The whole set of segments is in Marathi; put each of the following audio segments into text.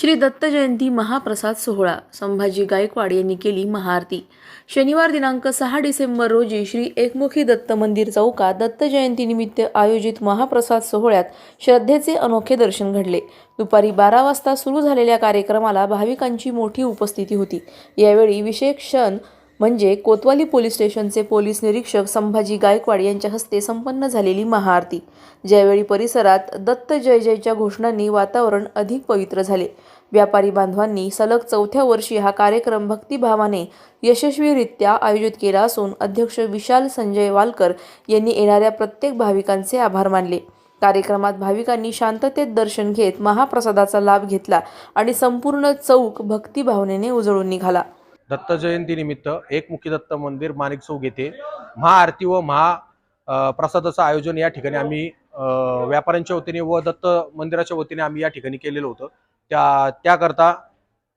श्री दत्त जयंती महाप्रसाद सोहळा. संभाजी गायकवाड यांनी केली महाआरती. शनिवार दिनांक सहा डिसेंबर रोजी श्री एकमुखी दत्त मंदिर चौकात दत्त जयंतीनिमित्त आयोजित महाप्रसाद सोहळ्यात श्रद्धेचे अनोखे दर्शन घडले. दुपारी बारा वाजता सुरू झालेल्या कार्यक्रमाला भाविकांची मोठी उपस्थिती होती. यावेळी विशेष क्षण म्हणजे कोतवाली पोलीस स्टेशनचे पोलीस निरीक्षक संभाजी गायकवाड यांच्या हस्ते संपन्न झालेली महाआरती. ज्यावेळी परिसरात दत्त जय जयच्या घोषणांनी वातावरण अधिक पवित्र झाले. व्यापारी बांधवांनी सलग चौथ्या वर्षी हा कार्यक्रम भक्तिभावाने यशस्वीरित्या आयोजित केला असून अध्यक्ष विशाल संजय वालकर यांनी येणाऱ्या प्रत्येक भाविकांचे आभार मानले. कार्यक्रमात भाविकांनी शांततेत दर्शन घेत महाप्रसादाचा लाभ घेतला आणि संपूर्ण चौक भक्तिभावनेने उजळून निघाला. दत्त जयंतीनिमित्त एकमुखी दत्त मंदिर माणिक चौक येथे महाआरती व महा प्रसादाचं आयोजन या ठिकाणी आम्ही व्यापाऱ्यांच्या वतीने व दत्त मंदिराच्या वतीने आम्ही या ठिकाणी केलेलं होतं. त्या त्याकरता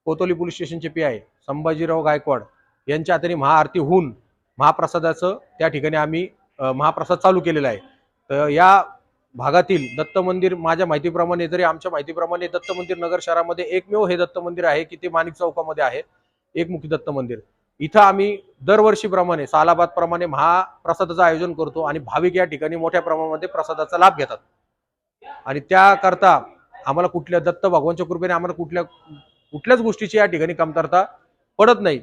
कोतोली पोलीस स्टेशनचे पी आय संभाजीराव गायकवाड यांच्या हाताने महाआरती होऊन महाप्रसादाचं त्या ठिकाणी आम्ही महाप्रसाद चालू केलेला आहे. तर या भागातील दत्त मंदिर माझ्या माहितीप्रमाणे जरी आमच्या माहितीप्रमाणे दत्त मंदिर नगर शहरामध्ये एकमेव हे दत्त मंदिर आहे की ते माणिक चौकामध्ये आहे एकमुखी दत्त मंदिर. इथं आम्ही दरवर्षीप्रमाणे सालाबादप्रमाणे महाप्रसादाचं आयोजन करतो आणि भाविक या ठिकाणी मोठ्या प्रमाणामध्ये प्रसादाचा लाभ घेतात. आणि त्याकरता आम्हाला कुठल्या दत्त भगवानच्या कृपेने आम्हाला कुठल्या कुठल्याच गोष्टीची या ठिकाणी कमतरता पडत नाही.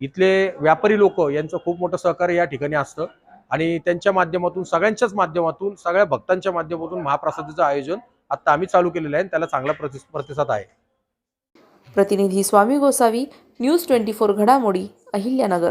इथले व्यापारी लोक यांचं खूप मोठं सहकार्य या ठिकाणी असतं. आणि त्यांच्या माध्यमातून सगळ्यांच्याच माध्यमातून सगळ्या भक्तांच्या माध्यमातून महाप्रसादाचं आयोजन आता आम्ही चालू केलेलं आहे आणि त्याला चांगला प्रतिसाद आहे. प्रतिनिधी Swami Gosavi news twenty four घडामोडी अहिल्यानगर.